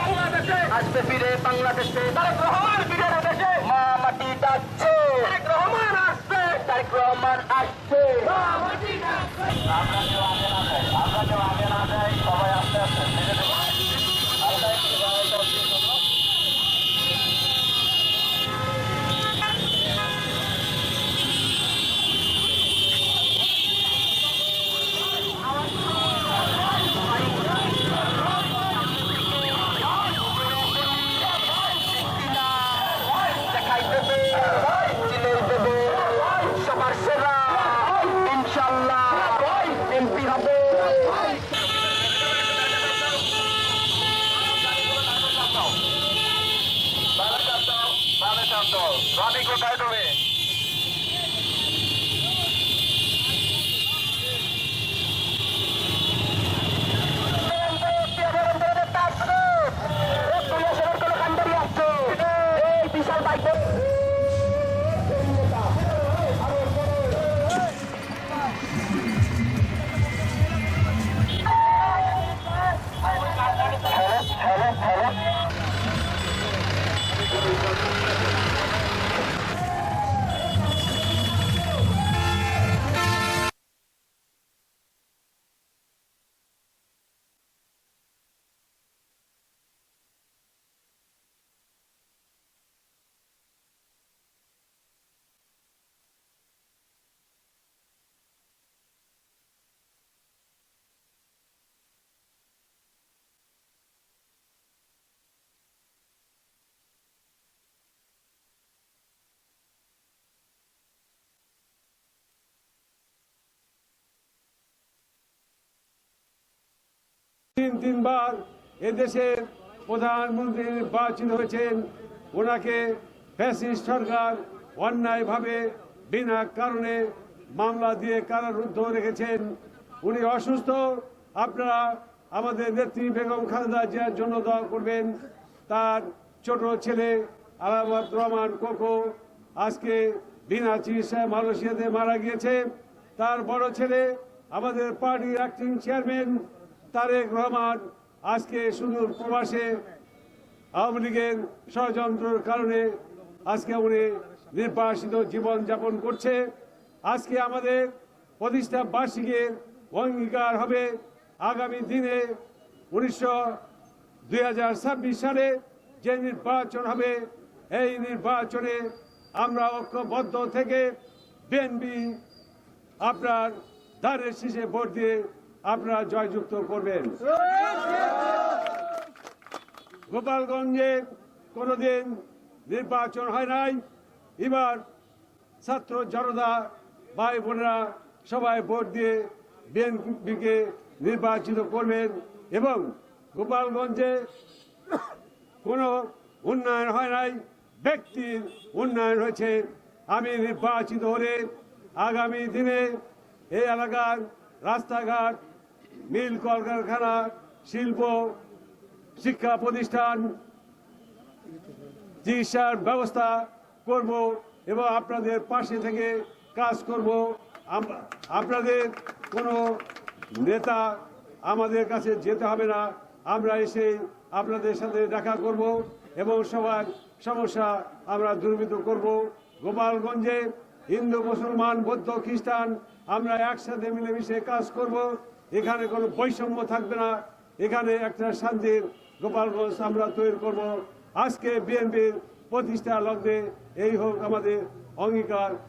বাংলাদেশে আসবে ফিরে বাংলাদেশে। তারেক রহমান ফিরে দেশে। মা মাটি ডাকছে। তারেক রহমান আসছে তারেক রহমান আসছে। মা মাটি আগে Santos. Vá encontrar também. তিন, তিনবার এদেশের প্রধানমন্ত্রী নির্বাচিত হয়েছেন। ওনাকে ফ্যাসিস্ট সরকার অন্যায়ভাবে, বিনা কারণে মামলা দিয়ে কারারুদ্ধ রেখেছেন। উনি অসুস্থ, আপনারা আমাদের নেত্রী বেগম খালেদা জিয়ার জন্য দোয়া করবেন। তার ছোট ছেলে আলামত রহমান কোকো আজকে বিনা চিকিৎসায় মালয়েশিয়াতে মারা গিয়েছে। তার বড় ছেলে, আমাদের পার্টির অ্যাক্টিং চেয়ারম্যান তারেক রহমান আজকে সুদূর প্রবাসে আওয়ামী লীগের ষড়যন্ত্রের কারণে আজকে উনি নির্বাসিত জীবন যাপন করছে। আজকে আমাদের প্রতিষ্ঠা বার্ষিকীর অঙ্গীকার হবে আগামী দিনে উনিশশো দুই সালে যে নির্বাচন হবে, এই নির্বাচনে আমরা ঐক্যবদ্ধ থেকে বিএনপি আপনার দ্বারের শীষে ভোট দিয়ে আপনারা জয়যুক্ত করবেন। গোপালগঞ্জে কোনোদিন নির্বাচন হয় নাই। এবার ছাত্র জনতা ভাই বোনেরা সবাই ভোট দিয়ে বিএনপিকে নির্বাচিত করবেন এবং গোপালগঞ্জে কোনো উন্নয়ন হয় নাই, ব্যক্তির উন্নয়ন হয়েছে। আমি নির্বাচিত হলে আগামী দিনে এই এলাকার রাস্তাঘাট মিল কলকারখানা, শিল্প, শিক্ষা প্রতিষ্ঠান, চিকিৎসার ব্যবস্থা করব এবং আপনাদের পাশে থেকে কাজ করব। আপনাদের কোনো নেতা আমাদের কাছে যেতে হবে না। আমরা এসে আপনাদের সাথে দেখা করব এবং সবার সমস্যা আমরা দূরীভূত করব। গোপালগঞ্জে হিন্দু, মুসলমান, বৌদ্ধ, খ্রিস্টান, আমরা একসাথে মিলেমিশে কাজ করব। এখানে কোনো বৈষম্য থাকবে না। এখানে একটা শান্তির গোপালগঞ্জ আমরা তৈরি করব। আজকে বিএনপির প্রতিষ্ঠা লগ্নে এই হোক আমাদের অঙ্গীকার।